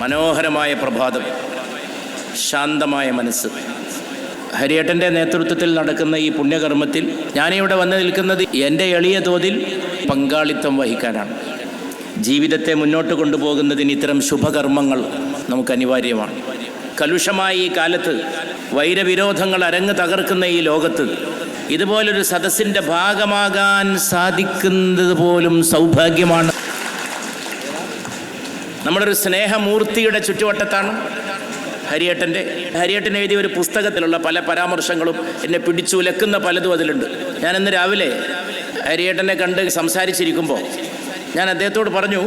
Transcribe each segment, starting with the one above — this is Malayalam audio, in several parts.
മനോഹരമായ പ്രഭാതം. ശാന്തമായ മനസ്സ്. ഹരിയേട്ടന്റെ നേതൃത്വത്തിൽ നടക്കുന്ന ഈ പുണ്യകർമ്മത്തിൽ ഞാനിവിടെ വന്ന് നിൽക്കുന്നത് എന്റെ എളിയ തോതിൽ പങ്കാളിത്തം വഹിക്കാനാണ്. ജീവിതത്തെ മുന്നോട്ട് കൊണ്ടുപോകുന്നതിന് ഇത്തരം ശുഭകർമ്മങ്ങൾ നമുക്ക് അനിവാര്യമാണ്. കലുഷമായ ഈ കാലത്ത് വൈരവിരോധങ്ങൾ അരങ്ങ് തകർക്കുന്ന ഈ ലോകത്ത് ഇതുപോലൊരു സദസ്സിന്റെ ഭാഗമാകാൻ സാധിക്കുന്നത് പോലും സൗഭാഗ്യമാണ്. നമ്മളൊരു സ്നേഹമൂർത്തിയുടെ ചുറ്റുവട്ടത്താണ് ഹരിയേട്ടന്റെ. ഹരിയേട്ടൻ എഴുതിയ ഒരു പുസ്തകത്തിലുള്ള പല പരാമർശങ്ങളും എന്നെ പിടിച്ചുലക്കുന്ന പലതും അതിലുണ്ട്. ഞാൻ ഇന്ന് രാവിലെ ഹരിയേട്ടനെ കണ്ട് സംസാരിച്ചിരിക്കുമ്പോൾ ഞാൻ അദ്ദേഹത്തോട് പറഞ്ഞു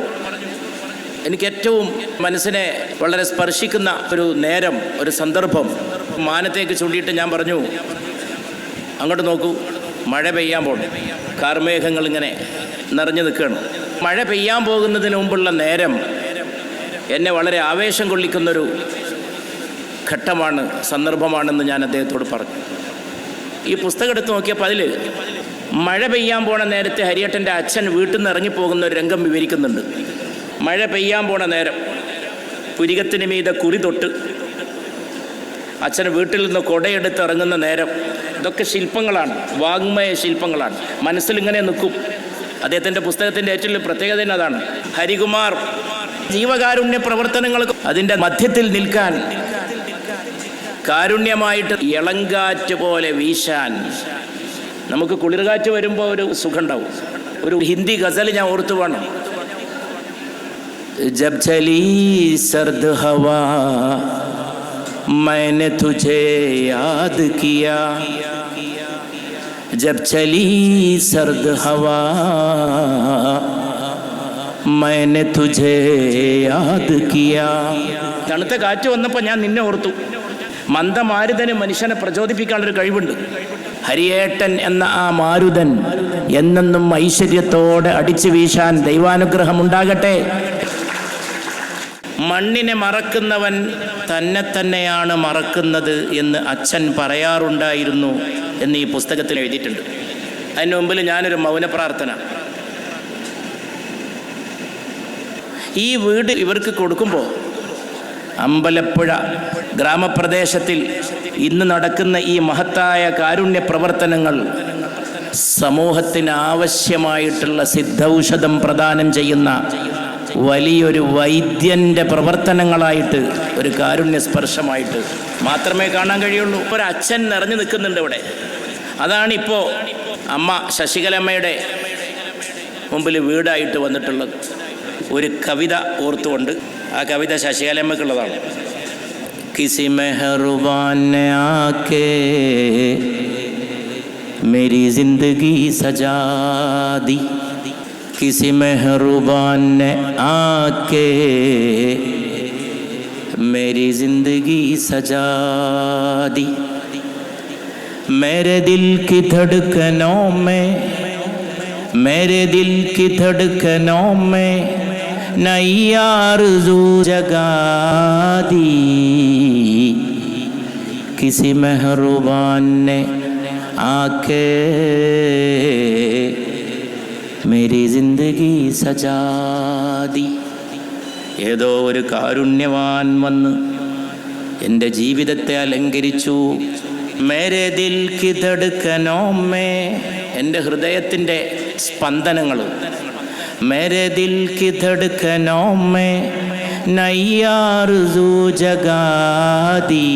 എനിക്ക് ഏറ്റവും മനസ്സിനെ വളരെ സ്പർശിക്കുന്ന ഒരു നേരം ഒരു സന്ദർഭം മാനത്തേക്ക് ചൂണ്ടിയിട്ട് ഞാൻ പറഞ്ഞു അങ്ങോട്ട് നോക്കൂ മഴ പെയ്യാൻ പോകണം കാർമേഘങ്ങൾ ഇങ്ങനെ നിറഞ്ഞു നിൽക്കുകയാണ് മഴ പെയ്യാൻ പോകുന്നതിന് മുമ്പുള്ള നേരം എന്നെ വളരെ ആവേശം കൊള്ളിക്കുന്നൊരു ഘട്ടമാണ് സന്ദർഭമാണെന്ന് ഞാൻ അദ്ദേഹത്തോട് പറഞ്ഞു. ഈ പുസ്തകം എടുത്ത് നോക്കിയപ്പോൾ അതിൽ മഴ പെയ്യാൻ പോണ നേരത്തെ ഹരിയേട്ടന്റെ അച്ഛൻ വീട്ടിൽ നിന്ന് ഇറങ്ങി പോകുന്ന ഒരു രംഗം വിവരിക്കുന്നുണ്ട്. മഴ പെയ്യാൻ പോണ നേരം പുരികത്തിന് മീത കുറി തൊട്ട് അച്ഛൻ വീട്ടിൽ നിന്ന് കൊടയെടുത്ത് ഇറങ്ങുന്ന നേരം ഇതൊക്കെ ശില്പങ്ങളാണ് വാങ്മയ ശില്പങ്ങളാണ്. മനസ്സിലിങ്ങനെ നിൽക്കും. അദ്ദേഹത്തിന്റെ പുസ്തകത്തിന്റെ ഏറ്റവും പ്രത്യേകത അതാണ്. ഹരികുമാർ ജീവകാരുണ്യ പ്രവർത്തനങ്ങൾക്ക് അതിൻ്റെ മധ്യത്തിൽ നിൽക്കാൻ കാരുണ്യമായിട്ട് ഇളങ്കാറ്റ് പോലെ വീശാൻ നമുക്ക് കുളിർകാറ്റ് വരുമ്പോൾ ഒരു സുഖമുണ്ടാവും ഒരു ഹിന്ദി ഗസൽ ഞാൻ ഓർത്തു വേണം ജബ് ചലി സർദ് ഹവാ मैंने तुझे याद किया जब चली सर्द हवा मैंने तुझे याद किया തണുത്ത കാറ്റ് വന്നപ്പോൾ ഞാൻ നിന്നെ ഓർത്തു മന്ദമാരുതന് മനുഷ്യനെ പ്രചോദിപ്പിക്കാനുള്ളൊരു കഴിവുണ്ട് ഹരിയേട്ടൻ എന്ന ആ മാരുതൻ എന്നെന്നും ഐശ്വര്യത്തോടെ അടിച്ചു വീശാൻ ദൈവാനുഗ്രഹം ഉണ്ടാകട്ടെ മണ്ണിനെ മറക്കുന്നവൻ തന്നെ തന്നെയാണ് മറക്കുന്നത് എന്ന് അച്ഛൻ പറയാറുണ്ടായിരുന്നു എന്ന് ഈ പുസ്തകത്തിൽ എഴുതിയിട്ടുണ്ട് അതിന് മുമ്പിൽ ഞാനൊരു മൗന പ്രാർത്ഥന ഈ വീട് ഇവർക്ക് കൊടുക്കുമ്പോൾ അമ്പലപ്പുഴ ഗ്രാമപ്രദേശത്തിൽ ഇന്ന് നടക്കുന്ന ഈ മഹത്തായ കാരുണ്യ പ്രവർത്തനങ്ങൾ സമൂഹത്തിന് ആവശ്യമായിട്ടുള്ള സിദ്ധൌഷധം പ്രദാനം ചെയ്യുന്ന വലിയൊരു വൈദ്യന്റെ പ്രവർത്തനങ്ങളായിട്ട് ഒരു കാരുണ്യ സ്പർശമായിട്ട് മാത്രമേ കാണാൻ കഴിയുള്ളൂ. ഒരു അച്ഛൻ നിറഞ്ഞു നിൽക്കുന്നുണ്ട് ഇവിടെ. അതാണിപ്പോൾ അമ്മ ശശികലമ്മയുടെ മുമ്പിൽ വീടായിട്ട് വന്നിട്ടുള്ളത്. ഒരു കവിത ഓർത്തുകൊണ്ട് ആ കവിത ശശികലമ്മക്കുള്ളതാണ് കിസി മെഹറുബാൻ ने आके मेरी जिंदगी सजा दी किसी मेहरुबान ने आके मेरी जिंदगी सजा दी मेरे दिल की धड़कनों में मेरे दिल की धड़कनों में नई आरज़ू जगा दी किसी मेहरुबान ने आके മേരി ജിന്ദഗി സജാതി ഏതോ ഒരു കാരുണ്യവാൻ വന്ന് എൻ്റെ ജീവിതത്തെ അലങ്കരിച്ചു മേരെ ദിൽ കിതടുക്കനോ മേ എൻ്റെ ഹൃദയത്തിൻ്റെ സ്പന്ദനങ്ങൾ മേരെ ദിൽ കിതടുക്കനോ മേ നയ്യാറുസു ജഗാദി